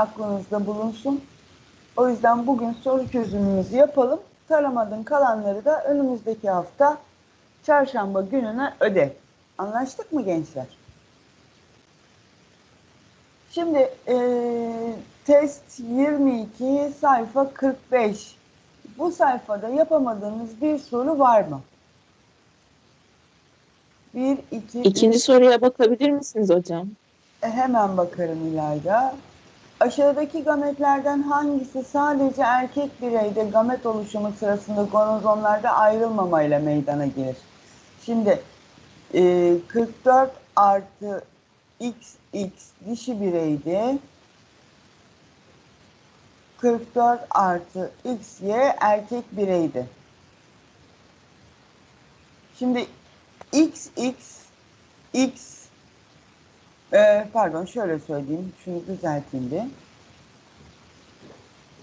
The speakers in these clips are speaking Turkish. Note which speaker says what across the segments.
Speaker 1: aklınızda bulunsun. O yüzden bugün soru çözümümüzü yapalım. Taramadın kalanları da önümüzdeki hafta çarşamba gününe öde. Anlaştık mı gençler? Şimdi eee, test 22 sayfa 45. Bu sayfada yapamadığınız bir soru var mı? 1, 2,
Speaker 2: İkinci soruya bakabilir misiniz hocam?
Speaker 1: E, Hemen bakarım İlayda. Aşağıdaki gametlerden hangisi sadece erkek bireyde gamet oluşumu sırasında gonozomlarda ayrılmamayla meydana gelir? Şimdi e, 44 artı XX dişi bireydi. 44 artı XY erkek bireydi. Şimdi XX X ee, pardon şöyle söyleyeyim. Şunu düzelteyim bir.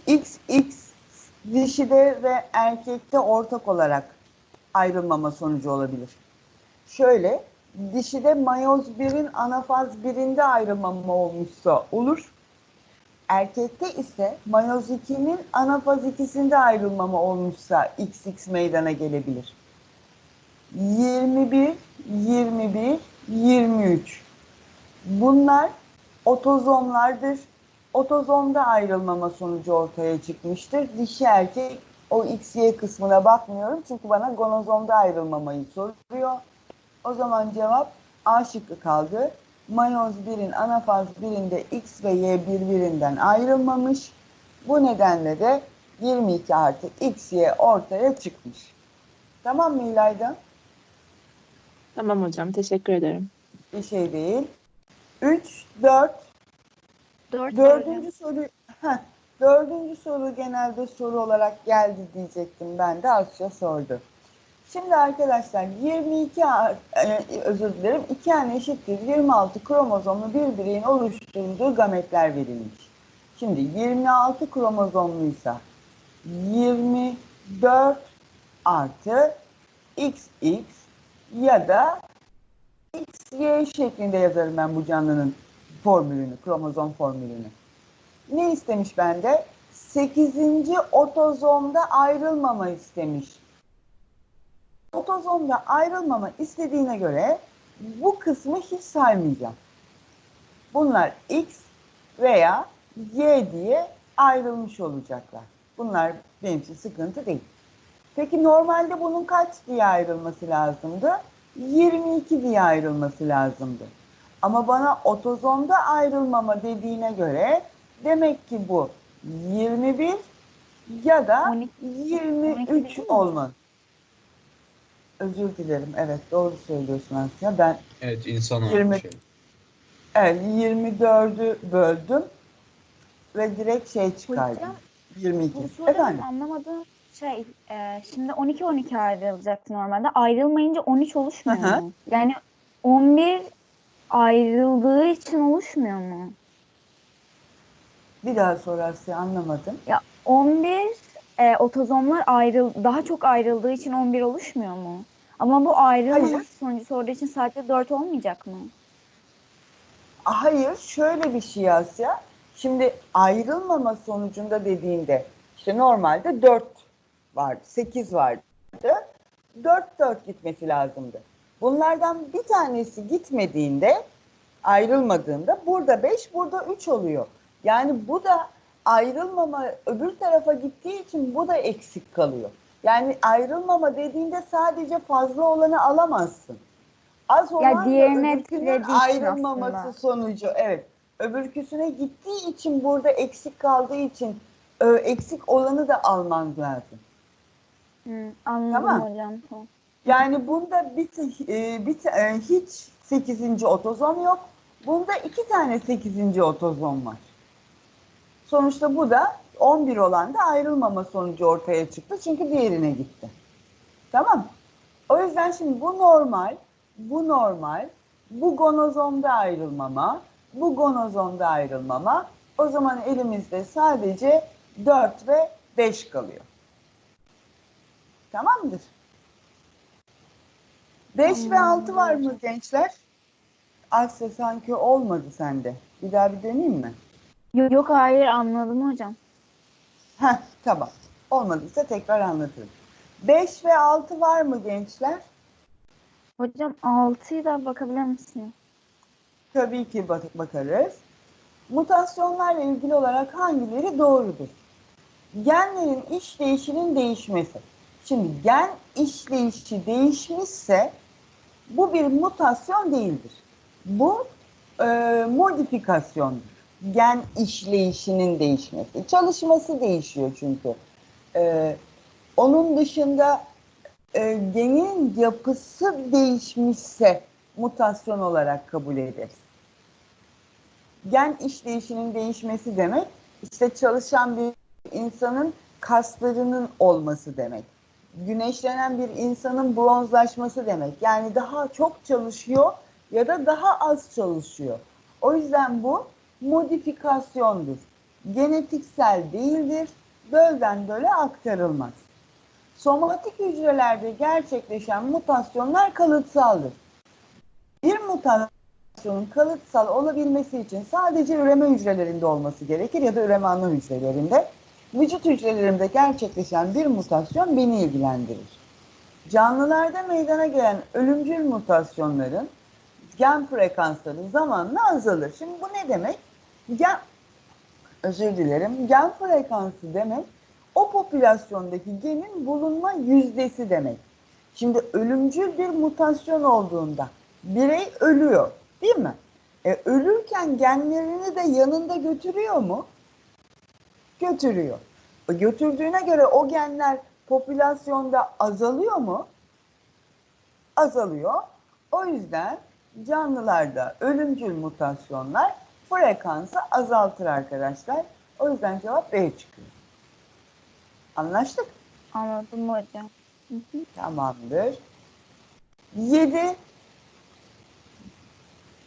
Speaker 1: XX dişide ve erkekte ortak olarak ayrılmama sonucu olabilir. Şöyle dişide mayoz 1'in anafaz 1'inde ayrılmama olmuşsa olur. Erkekte ise mayoz 2'nin anafaz 2'sinde ayrılmama olmuşsa XX meydana gelebilir. 21, 21, 23. Bunlar otozomlardır. Otozomda ayrılmama sonucu ortaya çıkmıştır. Dişi erkek o XY kısmına bakmıyorum çünkü bana gonozomda ayrılmamayı soruyor. O zaman cevap A şıkkı kaldı. Mayoz 1'in anafaz 1'inde X ve Y birbirinden ayrılmamış. Bu nedenle de 22 artı XY ortaya çıkmış. Tamam mı İlayda?
Speaker 2: Tamam hocam teşekkür ederim.
Speaker 1: Bir şey değil. 3, 4,
Speaker 3: Dört
Speaker 1: Dördüncü soru, heh, dördüncü soru genelde soru olarak geldi diyecektim ben de Asya sordu. Şimdi arkadaşlar 22 ar- e, özür dilerim 2 n eşittir 26 kromozomlu bir bireyin oluşturduğu gametler verilmiş. Şimdi 26 kromozomluysa 24 artı XX ya da XY şeklinde yazarım ben bu canlının formülünü, kromozom formülünü. Ne istemiş bende? 8. otozomda ayrılmama istemiş. Otozomda ayrılmama istediğine göre bu kısmı hiç saymayacağım. Bunlar X veya Y diye ayrılmış olacaklar. Bunlar benim için sıkıntı değil. Peki normalde bunun kaç diye ayrılması lazımdı? 22 diye ayrılması lazımdı. Ama bana otozomda ayrılmama dediğine göre demek ki bu 21 ya da
Speaker 3: 12
Speaker 1: 23
Speaker 3: değil mi?
Speaker 1: olmalı. Özür dilerim. Evet doğru söylüyorsun Asya. Ben
Speaker 4: Evet insan
Speaker 1: Yirmi-
Speaker 4: olmuş. şey.
Speaker 1: evet, 24'ü böldüm ve direkt şey çıkardım.
Speaker 3: Hocam
Speaker 1: 22.
Speaker 3: bu
Speaker 1: Efendim?
Speaker 3: anlamadığım şey e, şimdi 12-12 ayrılacaktı normalde. Ayrılmayınca 13 oluşmuyor
Speaker 1: hı.
Speaker 3: mu? Yani 11 ayrıldığı için oluşmuyor mu?
Speaker 1: Bir daha sor Asya anlamadım.
Speaker 3: 11 e, otozomlar ayrıl daha çok ayrıldığı için 11 oluşmuyor mu? Ama bu ayrılmaması sonucu sorduğu için sadece 4 olmayacak mı?
Speaker 1: Hayır, şöyle bir şey Asya. Şimdi ayrılmama sonucunda dediğinde işte normalde 4 vardı, 8 vardı. 4 4 gitmesi lazımdı. Bunlardan bir tanesi gitmediğinde, ayrılmadığında burada 5, burada 3 oluyor. Yani bu da ayrılmama öbür tarafa gittiği için bu da eksik kalıyor. Yani ayrılmama dediğinde sadece fazla olanı alamazsın. Az olan da
Speaker 3: diğerine
Speaker 1: ayrılmaması
Speaker 3: aslında.
Speaker 1: sonucu. Evet. Öbürküsüne gittiği için burada eksik kaldığı için eksik olanı da alman lazım.
Speaker 3: Hı, anladım
Speaker 1: Tamam.
Speaker 3: hocam. Tamam.
Speaker 1: Yani bunda bir, e, bir e, hiç 8. otozom yok. Bunda iki tane 8. otozom var. Sonuçta bu da 11 olan da ayrılmama sonucu ortaya çıktı. Çünkü diğerine gitti. Tamam. O yüzden şimdi bu normal, bu normal, bu gonozomda ayrılmama, bu gonozomda ayrılmama. O zaman elimizde sadece 4 ve 5 kalıyor. Tamamdır. 5 ve
Speaker 3: Tamam,
Speaker 1: 6 var mı gençler? Asya sanki olmadı sende. Bir daha bir deneyeyim mi?
Speaker 3: Yok, yok hayır anladım hocam.
Speaker 1: Heh, tamam. Olmadıysa tekrar anlatırım. 5 ve 6 var mı gençler?
Speaker 3: Hocam 6'yı da bakabilir misiniz?
Speaker 1: Tabii ki bak- bakarız. Mutasyonlarla ilgili olarak hangileri doğrudur? Genlerin işleyişinin değişmesi. Şimdi gen işleyişi değişmişse bu bir mutasyon değildir. Bu e, modifikasyondur. Gen işleyişinin değişmesi. Çalışması değişiyor çünkü. E, onun dışında e, genin yapısı değişmişse mutasyon olarak kabul ederiz. Gen işleyişinin değişmesi demek işte çalışan bir insanın kaslarının olması demek. Güneşlenen bir insanın bronzlaşması demek. Yani daha çok çalışıyor ya da daha az çalışıyor. O yüzden bu modifikasyondur. Genetiksel değildir. Dölden döle aktarılmaz. Somatik hücrelerde gerçekleşen mutasyonlar kalıtsaldır. Bir mutasyonun kalıtsal olabilmesi için sadece üreme hücrelerinde olması gerekir ya da üreme ana hücrelerinde. Vücut hücrelerinde gerçekleşen bir mutasyon beni ilgilendirir. Canlılarda meydana gelen ölümcül mutasyonların gen frekansları zamanla azalır. Şimdi bu ne demek? Gen, özür dilerim, gen frekansı demek o popülasyondaki genin bulunma yüzdesi demek. Şimdi ölümcül bir mutasyon olduğunda birey ölüyor değil mi? E, ölürken genlerini de yanında götürüyor mu? Götürüyor. E, götürdüğüne göre o genler popülasyonda azalıyor mu? Azalıyor. O yüzden canlılarda ölümcül mutasyonlar frekansı azaltır arkadaşlar. O yüzden cevap B çıkıyor. Anlaştık.
Speaker 3: Anladım hocam.
Speaker 1: Tamamdır. 7.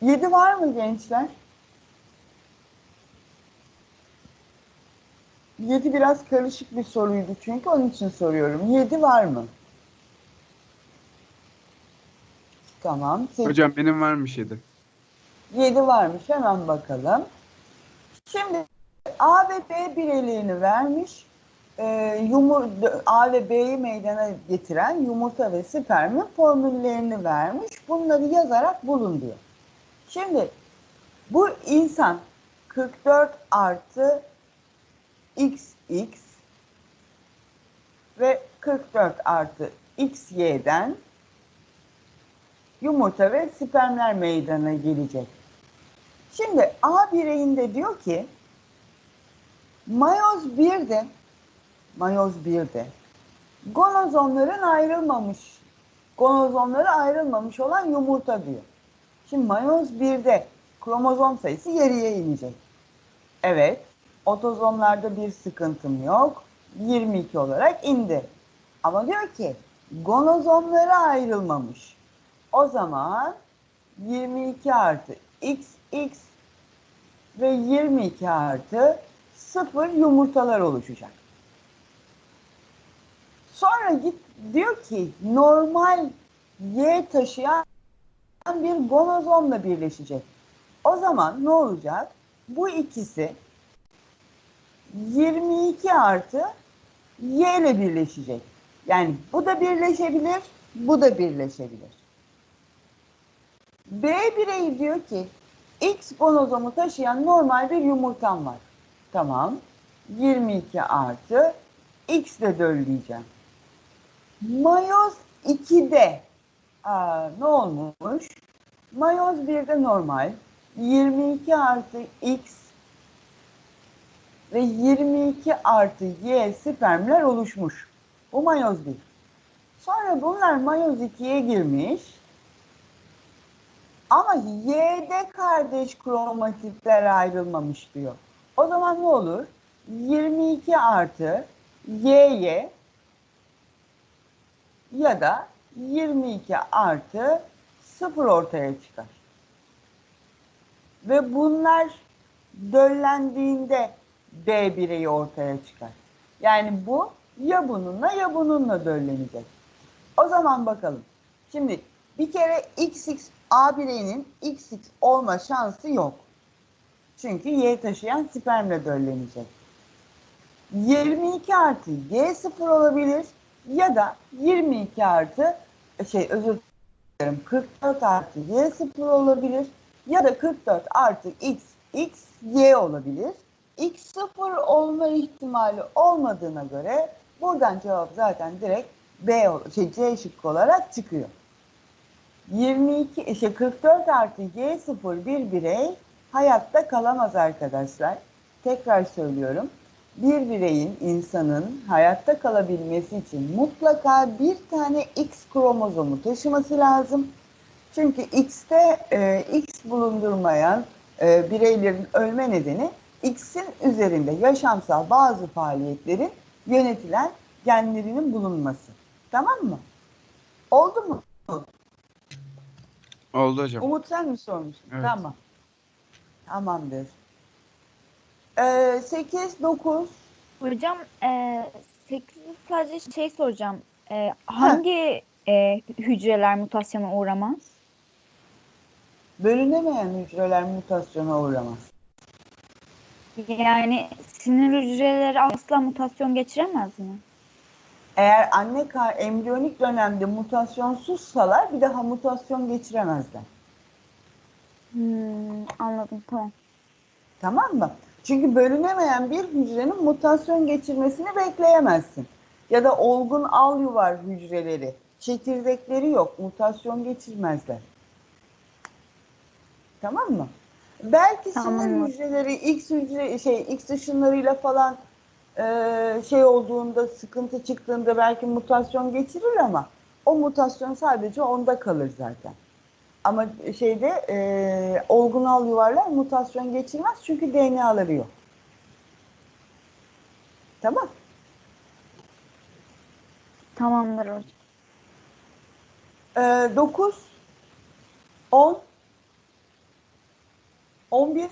Speaker 1: 7 var mı gençler? 7 biraz karışık bir soruydu çünkü onun için soruyorum. 7 var mı? Tamam.
Speaker 4: Hocam benim varmış yedi.
Speaker 1: 7 varmış. Hemen bakalım. Şimdi A ve B bireyliğini vermiş. Ee, yumur, A ve B'yi meydana getiren yumurta ve spermin formüllerini vermiş. Bunları yazarak bulun diyor. Şimdi bu insan 44 artı XX ve 44 artı XY'den yumurta ve spermler meydana gelecek. Şimdi A bireyinde diyor ki mayoz 1'de mayoz 1'de gonozomların ayrılmamış gonozomları ayrılmamış olan yumurta diyor. Şimdi mayoz 1'de kromozom sayısı yarıya inecek. Evet, otozomlarda bir sıkıntım yok. 22 olarak indi. Ama diyor ki gonozomları ayrılmamış. O zaman 22 artı XX ve 22 artı 0 yumurtalar oluşacak. Sonra git diyor ki normal Y taşıyan bir gonozomla birleşecek. O zaman ne olacak? Bu ikisi 22 artı Y ile birleşecek. Yani bu da birleşebilir, bu da birleşebilir. B bireyi diyor ki X gonozomu taşıyan normal bir yumurtam var. Tamam. 22 artı X de dölleyeceğim. Mayoz 2'de aa, ne olmuş? Mayoz 1'de normal. 22 artı X ve 22 artı Y spermler oluşmuş. Bu mayoz 1. Sonra bunlar mayoz 2'ye girmiş. Ama Y'de kardeş kromatitler ayrılmamış diyor. O zaman ne olur? 22 artı Y'ye ya da 22 artı 0 ortaya çıkar. Ve bunlar döllendiğinde B bireyi ortaya çıkar. Yani bu ya bununla ya bununla döllenecek. O zaman bakalım. Şimdi bir kere XX A bireyinin XX olma şansı yok. Çünkü Y taşıyan spermle döllenecek. 22 artı Y0 olabilir ya da 22 artı şey özür dilerim 44 artı Y0 olabilir ya da 44 artı X, X, Y olabilir. X0 olma ihtimali olmadığına göre buradan cevap zaten direkt B, şey C şıkkı olarak çıkıyor. 22, şey 44 artı Y0 bir birey hayatta kalamaz arkadaşlar. Tekrar söylüyorum. Bir bireyin, insanın hayatta kalabilmesi için mutlaka bir tane X kromozomu taşıması lazım. Çünkü X'te e, X bulundurmayan e, bireylerin ölme nedeni X'in üzerinde yaşamsal bazı faaliyetlerin yönetilen genlerinin bulunması. Tamam mı? Oldu mu?
Speaker 4: Oldu hocam.
Speaker 1: Umut sen mi sormuştun?
Speaker 4: Evet.
Speaker 1: Tamam. Tamamdır. Ee, 8, 9.
Speaker 3: Hocam e, 8 sadece şey soracağım. E, hangi e, hücreler mutasyona uğramaz?
Speaker 1: Bölünemeyen hücreler mutasyona uğramaz.
Speaker 3: Yani sinir hücreleri asla mutasyon geçiremez mi?
Speaker 1: Eğer anne kar embriyonik dönemde mutasyonsuzsalar bir daha mutasyon geçiremezler.
Speaker 3: Hmm, anladım tamam.
Speaker 1: Tamam mı? Çünkü bölünemeyen bir hücrenin mutasyon geçirmesini bekleyemezsin. Ya da olgun al yuvar hücreleri, çekirdekleri yok, mutasyon geçirmezler. Tamam mı? Belki
Speaker 3: Tamam.
Speaker 1: sinir hücreleri X hücre şey X ışınlarıyla falan e, şey olduğunda sıkıntı çıktığında belki mutasyon geçirir ama o mutasyon sadece onda kalır zaten. Ama şeyde e, olgunal yuvarlar mutasyon geçirmez çünkü DNA'ları yok. Tamam.
Speaker 3: Tamamdır hocam.
Speaker 1: E, 9 10 11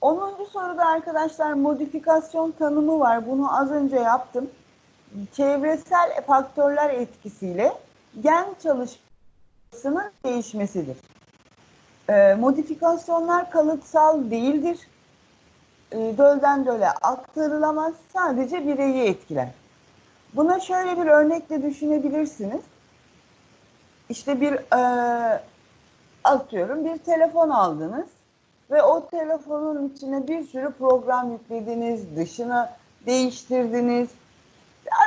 Speaker 1: 10. soruda arkadaşlar modifikasyon tanımı var. Bunu az önce yaptım. Çevresel faktörler etkisiyle gen çalışmasının değişmesidir. E, modifikasyonlar kalıtsal değildir. E, dölden döle aktarılamaz. Sadece bireyi etkiler. Buna şöyle bir örnekle düşünebilirsiniz. İşte bir e, atıyorum bir telefon aldınız ve o telefonun içine bir sürü program yüklediniz, dışını değiştirdiniz.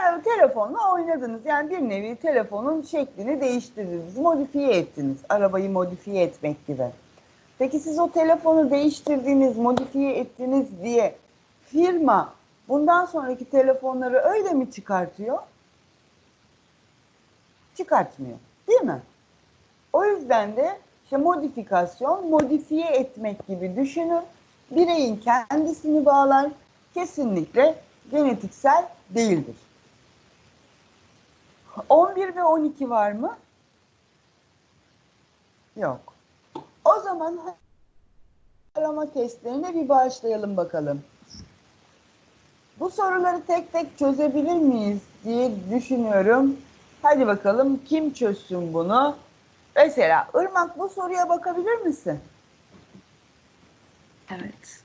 Speaker 1: Ara telefonla oynadınız. Yani bir nevi telefonun şeklini değiştirdiniz, modifiye ettiniz. Arabayı modifiye etmek gibi. Peki siz o telefonu değiştirdiniz, modifiye ettiniz diye firma bundan sonraki telefonları öyle mi çıkartıyor? Çıkartmıyor. Değil mi? O yüzden de işte modifikasyon, modifiye etmek gibi düşünün. Bireyin kendisini bağlar. Kesinlikle genetiksel değildir. 11 ve 12 var mı? Yok. O zaman arama testlerine bir başlayalım bakalım. Bu soruları tek tek çözebilir miyiz diye düşünüyorum. Hadi bakalım kim çözsün bunu? Mesela Irmak bu soruya bakabilir misin?
Speaker 5: Evet.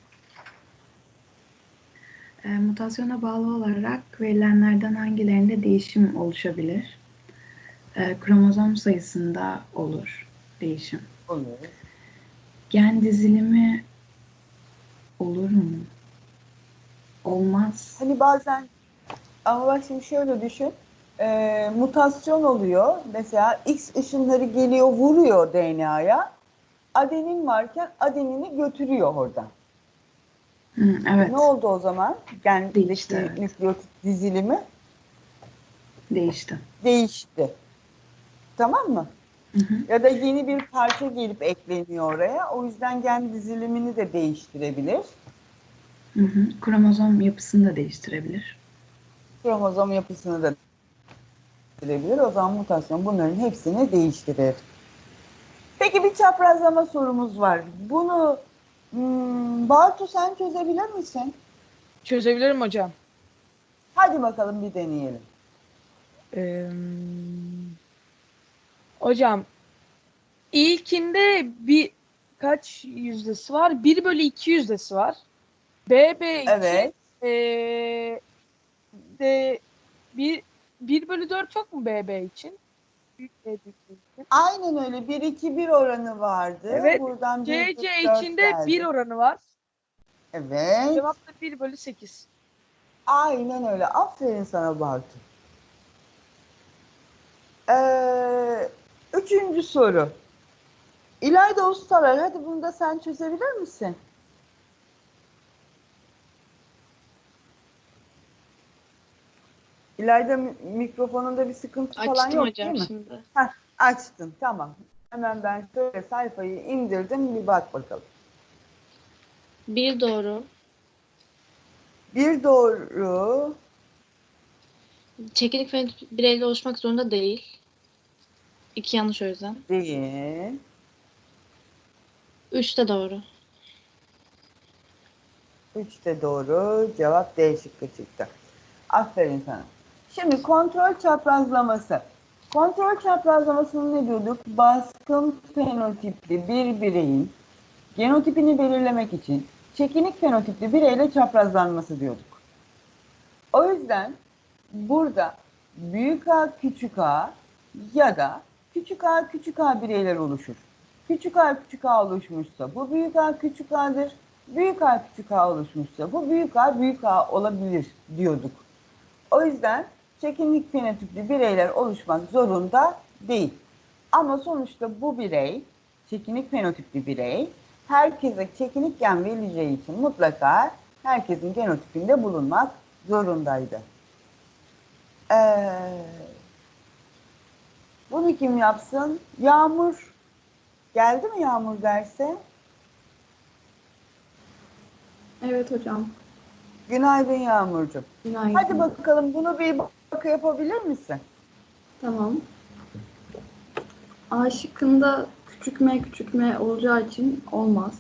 Speaker 5: E, mutasyona bağlı olarak verilenlerden hangilerinde değişim oluşabilir? E, kromozom sayısında olur değişim.
Speaker 1: Olur.
Speaker 5: Gen dizilimi olur mu? Olmaz.
Speaker 1: Hani bazen ama bak şimdi şöyle düşün. Ee, mutasyon oluyor. Mesela X ışınları geliyor vuruyor DNA'ya. Adenin varken adenini götürüyor oradan.
Speaker 5: Hı, evet,
Speaker 1: Ne oldu o zaman? Gendeki
Speaker 5: Değişti, evet.
Speaker 1: nükleotit dizilimi
Speaker 5: değişti.
Speaker 1: değişti. Tamam mı?
Speaker 5: Hı hı,
Speaker 1: Ya da yeni bir parça gelip ekleniyor oraya. O yüzden gen dizilimini de değiştirebilir.
Speaker 5: hı hı. Kromozom yapısını da değiştirebilir.
Speaker 1: Kromozom yapısını da değiştirebilir. O zaman mutasyon bunların hepsini değiştirir. Peki bir çaprazlama sorumuz var. Bunu hmm, Bartu sen çözebilir misin?
Speaker 6: Çözebilirim hocam.
Speaker 1: Hadi bakalım bir deneyelim.
Speaker 6: Ee, hocam ilkinde bir kaç yüzdesi var? 1 bölü 2 yüzdesi var. BB 2
Speaker 1: Evet.
Speaker 6: eee, de 1, 1 bölü 4 yok mu BB için?
Speaker 1: Aynen öyle 1-2-1 oranı vardı.
Speaker 6: Evet,
Speaker 1: Buradan
Speaker 6: CC içinde
Speaker 1: geldi.
Speaker 6: 1 oranı var.
Speaker 1: Evet.
Speaker 6: Cevap da 1 bölü 8.
Speaker 1: Aynen öyle. Aferin sana Bartu. Ee, üçüncü soru. İlayda Ustalar, hadi bunu da sen çözebilir misin? İlayda mi- mikrofonunda bir sıkıntı falan
Speaker 4: Açtım
Speaker 1: yok
Speaker 4: hocam
Speaker 1: değil mi?
Speaker 4: şimdi.
Speaker 1: Açtın, tamam. Hemen ben şöyle sayfayı indirdim, bir bak bakalım.
Speaker 4: Bir doğru.
Speaker 1: Bir doğru,
Speaker 4: Çekinik fenotip bireyle oluşmak zorunda değil. İki yanlış o yüzden.
Speaker 1: değil.
Speaker 4: Üç de doğru.
Speaker 1: Üç de doğru. Cevap D şıkkı çıktı. Aferin sana. Şimdi kontrol çaprazlaması. Kontrol çaprazlamasını ne diyorduk? Baskın fenotipli bir bireyin genotipini belirlemek için çekinik fenotipli bireyle çaprazlanması diyorduk. O yüzden burada büyük A küçük A ya da küçük A küçük A bireyler oluşur. Küçük A küçük A oluşmuşsa bu büyük A küçük A'dır. Büyük A küçük A oluşmuşsa bu büyük A büyük A olabilir diyorduk. O yüzden çekinlik fenotipli bireyler oluşmak zorunda değil. Ama sonuçta bu birey, çekinik fenotipli birey, herkese çekinik gen verileceği için mutlaka herkesin genotipinde bulunmak zorundaydı. Ee, bunu kim yapsın? Yağmur. Geldi mi Yağmur derse?
Speaker 5: Evet hocam.
Speaker 1: Günaydın Yağmurcuğum.
Speaker 5: Günaydın.
Speaker 1: Hadi bakalım bunu bir bakı yapabilir misin?
Speaker 5: Tamam. A şıkkında küçük m küçük m olacağı için olmaz.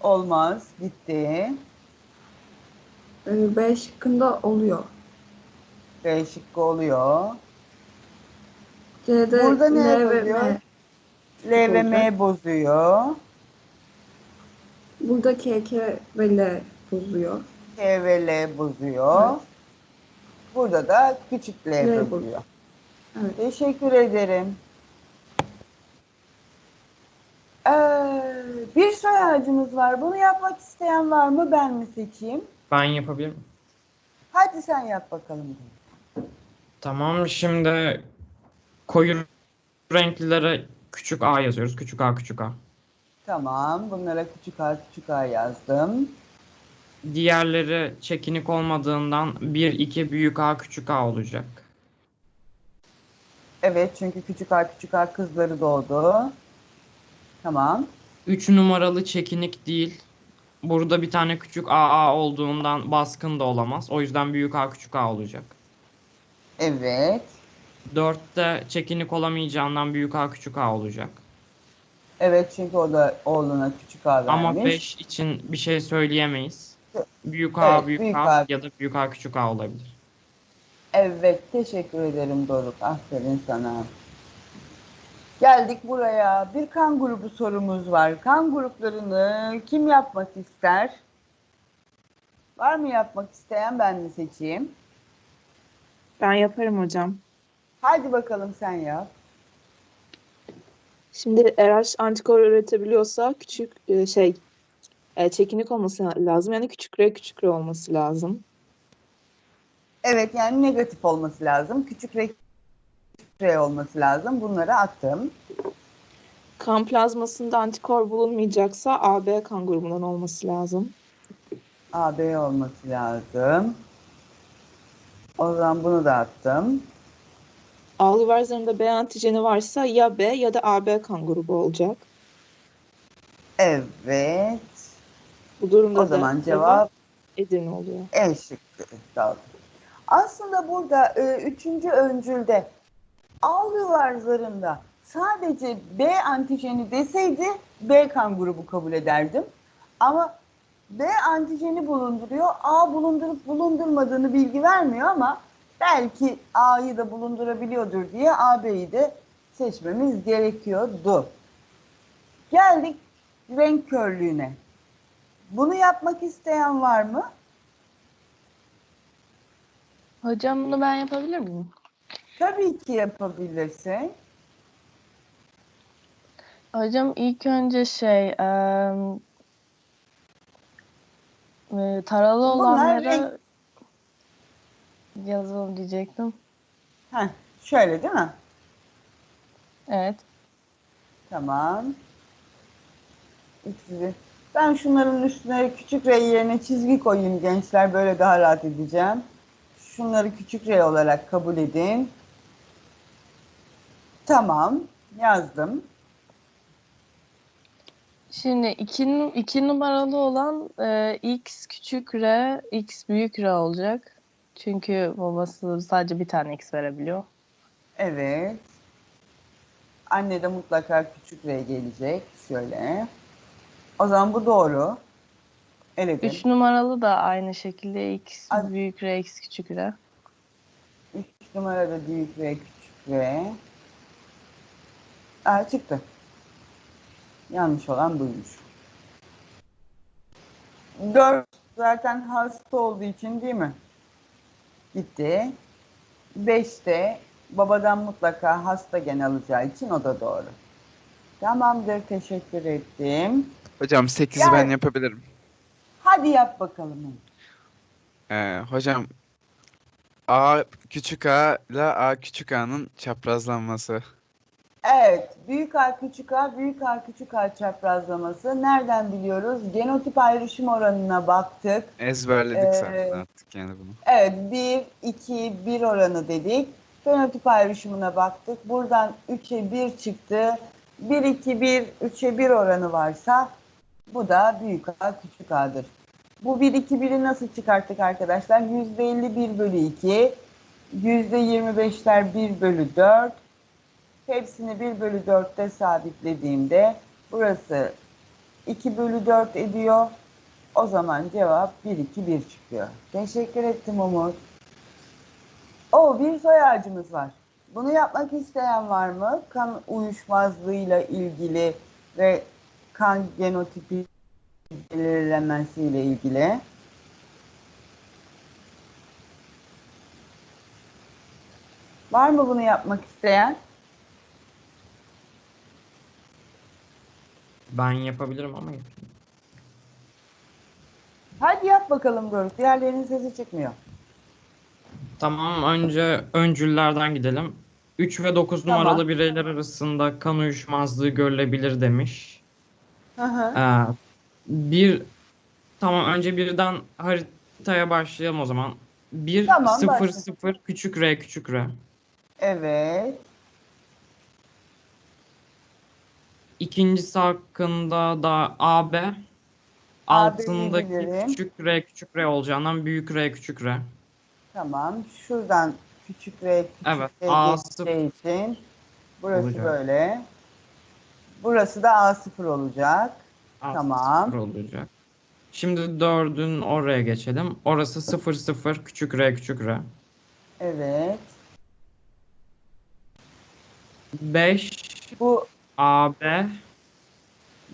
Speaker 1: Olmaz. Gitti.
Speaker 5: Ee, B şıkkında oluyor.
Speaker 1: B şıkkı oluyor.
Speaker 5: C'de
Speaker 1: Burada ne
Speaker 5: L ve
Speaker 1: oluyor?
Speaker 5: M.
Speaker 1: L ve. M bozuyor.
Speaker 5: Burada K, K ve L bozuyor.
Speaker 1: K ve L bozuyor.
Speaker 5: Evet.
Speaker 1: Burada da küçük L, bozuyor.
Speaker 5: Evet.
Speaker 1: Teşekkür ederim. Ee, bir soy ağacımız var. Bunu yapmak isteyen var mı? Ben mi seçeyim?
Speaker 7: Ben yapabilir miyim?
Speaker 1: Hadi sen yap bakalım.
Speaker 7: Tamam şimdi koyu renklilere küçük a yazıyoruz. Küçük a küçük a.
Speaker 1: Tamam. Bunlara küçük A küçük A yazdım.
Speaker 7: Diğerleri çekinik olmadığından 1 2 büyük a küçük a olacak.
Speaker 1: Evet çünkü küçük A küçük A kızları doğdu. Tamam.
Speaker 7: 3 numaralı çekinik değil. Burada bir tane küçük aa olduğundan baskın da olamaz. O yüzden büyük a küçük a olacak.
Speaker 1: Evet.
Speaker 7: 4'te çekinik olamayacağından büyük a küçük a olacak.
Speaker 1: Evet çünkü o da oğluna küçük A vermiş.
Speaker 7: Ama 5 için bir şey söyleyemeyiz. Büyük A
Speaker 1: Evet,
Speaker 7: büyük,
Speaker 1: büyük
Speaker 7: A,
Speaker 1: A.
Speaker 7: ya da büyük A küçük A olabilir.
Speaker 1: Evet, teşekkür ederim Doruk. Aferin sana. Geldik buraya. Bir kan grubu sorumuz var. Kan gruplarını kim yapmak ister? Var mı yapmak isteyen ben mi seçeyim?
Speaker 2: Ben yaparım hocam.
Speaker 1: Hadi bakalım sen yap.
Speaker 2: Şimdi RH antikor üretebiliyorsa küçük e, şey e, çekinik olması lazım. Yani küçük R küçük R olması lazım.
Speaker 1: Evet yani negatif olması lazım. Küçük re re olması lazım. Bunları attım.
Speaker 2: Kan plazmasında antikor bulunmayacaksa AB kan grubundan olması lazım.
Speaker 1: AB olması lazım. O zaman bunu da attım.
Speaker 2: Algıvar zarında B antijeni varsa ya B ya da AB kan grubu olacak.
Speaker 1: Evet.
Speaker 2: Bu durumda
Speaker 1: O
Speaker 2: da
Speaker 1: zaman cevap
Speaker 2: Edirne oluyor.
Speaker 1: E şıkkı. Doğru. Aslında burada e, üçüncü öncülde algılar zarında sadece B antijeni deseydi B kan grubu kabul ederdim. Ama B antijeni bulunduruyor. A bulundurup bulundurmadığını bilgi vermiyor ama belki A'yı da bulundurabiliyordur diye AB'yi de seçmemiz gerekiyordu. Geldik renk körlüğüne. Bunu yapmak isteyen var mı?
Speaker 6: Hocam bunu ben yapabilir miyim?
Speaker 1: Tabii ki yapabilirsin.
Speaker 6: Hocam ilk önce şey e, taralı olanlara
Speaker 1: renk-
Speaker 6: yazalım diyecektim.
Speaker 1: Heh, şöyle değil mi?
Speaker 6: Evet.
Speaker 1: Tamam. İkisi. Ben şunların üstüne küçük R yerine çizgi koyayım gençler. Böyle daha rahat edeceğim. Şunları küçük R olarak kabul edin. Tamam. Yazdım.
Speaker 6: Şimdi iki, iki numaralı olan e, x küçük r, x büyük r olacak. Çünkü babası sadece bir tane x verebiliyor.
Speaker 1: Evet. Anne de mutlaka küçük R gelecek. Şöyle. O zaman bu doğru. Eledim.
Speaker 6: Üç numaralı da aynı şekilde x
Speaker 1: Az-
Speaker 6: büyük r, x küçük r.
Speaker 1: 3 numarada büyük ve küçük ve Aa, çıktı. Yanlış olan buymuş. 4 zaten hasta olduğu için değil mi? Gitti. 5 de babadan mutlaka hasta gen alacağı için o da doğru. Tamamdır teşekkür ettim.
Speaker 8: Hocam 8'i
Speaker 1: Yani-
Speaker 8: ben yapabilirim.
Speaker 1: Hadi yap bakalım.
Speaker 8: Ee, hocam A küçük A ile A küçük A'nın çaprazlanması.
Speaker 1: Evet, büyük A küçük A, büyük A küçük A çaprazlaması. Nereden biliyoruz? Genotip ayrışım oranına baktık.
Speaker 8: Ezberledik
Speaker 1: Ee,
Speaker 8: zaten artık yani bunu.
Speaker 1: Evet, 1, 2, 1 oranı dedik. Fenotip ayrışımına baktık. Buradan 3'e 1 çıktı. 1, 2, 1, 3'e 1 oranı varsa bu da büyük A küçük A'dır. Bu 1, 2, 1'i nasıl çıkarttık arkadaşlar? %50 1 bölü 2, %25'ler 1 bölü 4, Hepsini 1 bölü 4'te sabitlediğimde burası 2 bölü 4 ediyor. O zaman cevap 1, 2, 1 çıkıyor. Teşekkür ettim Umut. O bir soy ağacımız var. Bunu yapmak isteyen var mı? Kan uyuşmazlığıyla ilgili ve kan genotipi belirlenmesiyle ilgili. Var mı bunu yapmak isteyen?
Speaker 7: Ben yapabilirim ama yapayım.
Speaker 1: Hadi yap bakalım Doruk. Diğerlerinin sesi çıkmıyor.
Speaker 7: Tamam önce öncüllerden gidelim. 3 ve 9
Speaker 1: Tamam.
Speaker 7: numaralı bireyler arasında kan uyuşmazlığı görülebilir demiş.
Speaker 1: Hı.
Speaker 7: Ee, bir tamam önce birden haritaya başlayalım o zaman. 1
Speaker 1: Tamam,
Speaker 7: 0
Speaker 1: başla.
Speaker 7: 0 küçük r küçük r.
Speaker 1: Evet.
Speaker 7: İkincisi hakkında da AB altındaki
Speaker 1: bilirim.
Speaker 7: küçük r küçük r olacağından büyük r küçük r.
Speaker 1: Tamam. Şuradan küçük ve küçük
Speaker 7: Evet,
Speaker 1: ve
Speaker 7: A
Speaker 1: geçeceği için burası
Speaker 7: olacak.
Speaker 1: böyle. Burası da A0 olacak.
Speaker 7: A
Speaker 1: Tamam.
Speaker 7: sıfır olacak. Şimdi dördün oraya geçelim. Orası 0 0 küçük r küçük r.
Speaker 1: Evet.
Speaker 7: 5
Speaker 1: Bu
Speaker 7: AB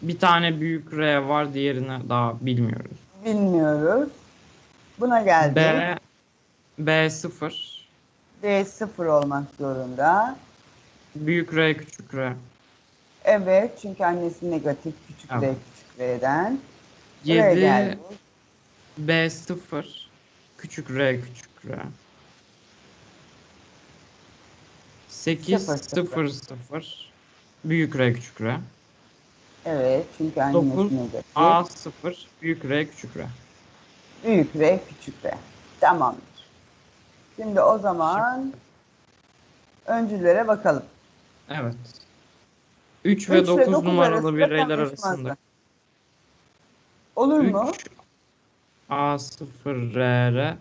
Speaker 7: bir tane büyük R var diğerini daha bilmiyoruz.
Speaker 1: bilmiyoruz. Buna geldi.
Speaker 7: B B0
Speaker 1: D0 olmak zorunda.
Speaker 7: büyük R küçük R.
Speaker 1: Evet. Çünkü annesi negatif küçük
Speaker 7: Evet.
Speaker 1: R küçük R'den. Buraya
Speaker 7: 7
Speaker 1: geldi.
Speaker 7: B0 küçük R küçük R. 8
Speaker 1: Sıfır, sıfır.
Speaker 7: 0 0 büyük R küçük R.
Speaker 1: Evet. Çünkü annesi
Speaker 7: Dokuz.
Speaker 1: negatif.
Speaker 7: A0 büyük R küçük R.
Speaker 1: Büyük R, küçük R. Tamamdır. Şimdi o zaman öncülere bakalım.
Speaker 7: Evet. 3
Speaker 1: Üç
Speaker 7: ve 9
Speaker 1: dokuz
Speaker 7: numaralı bireyler arasında.
Speaker 1: Olur mu?
Speaker 7: 3 A0 R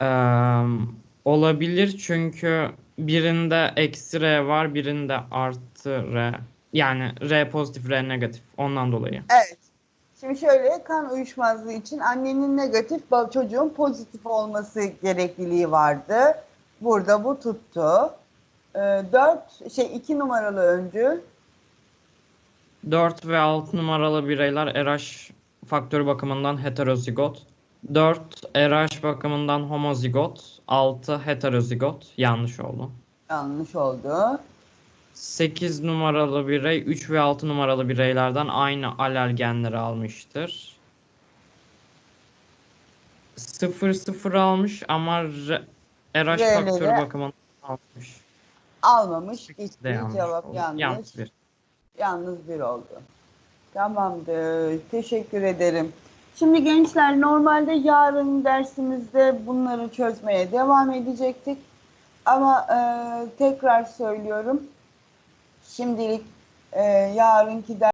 Speaker 7: eee, olabilir çünkü birinde eksi R var birinde artı R. Yani R pozitif R negatif ondan dolayı.
Speaker 1: Evet. Şimdi şöyle kan uyuşmazlığı için annenin negatif, çocuğun pozitif olması gerekliliği vardı. Burada bu tuttu. Ee, dört, şey iki numaralı öncül
Speaker 7: 4 ve 6 numaralı bireyler RH faktörü bakımından heterozigot. 4 RH bakımından homozigot. 6 heterozigot. Yanlış oldu.
Speaker 1: Yanlış oldu.
Speaker 7: 8 numaralı birey 3 ve 6 numaralı bireylerden aynı alel genleri almıştır. 0 0 almış ama RH faktörü bakımından almış.
Speaker 1: Almamış.
Speaker 7: Yanlış
Speaker 1: Cevap yanlış.
Speaker 7: Yanlış bir.
Speaker 1: Yalnız bir oldu. Tamamdır. Teşekkür ederim. Şimdi gençler normalde yarın dersimizde bunları çözmeye devam edecektik. Ama e, tekrar söylüyorum. Şimdilik e, yarınki ders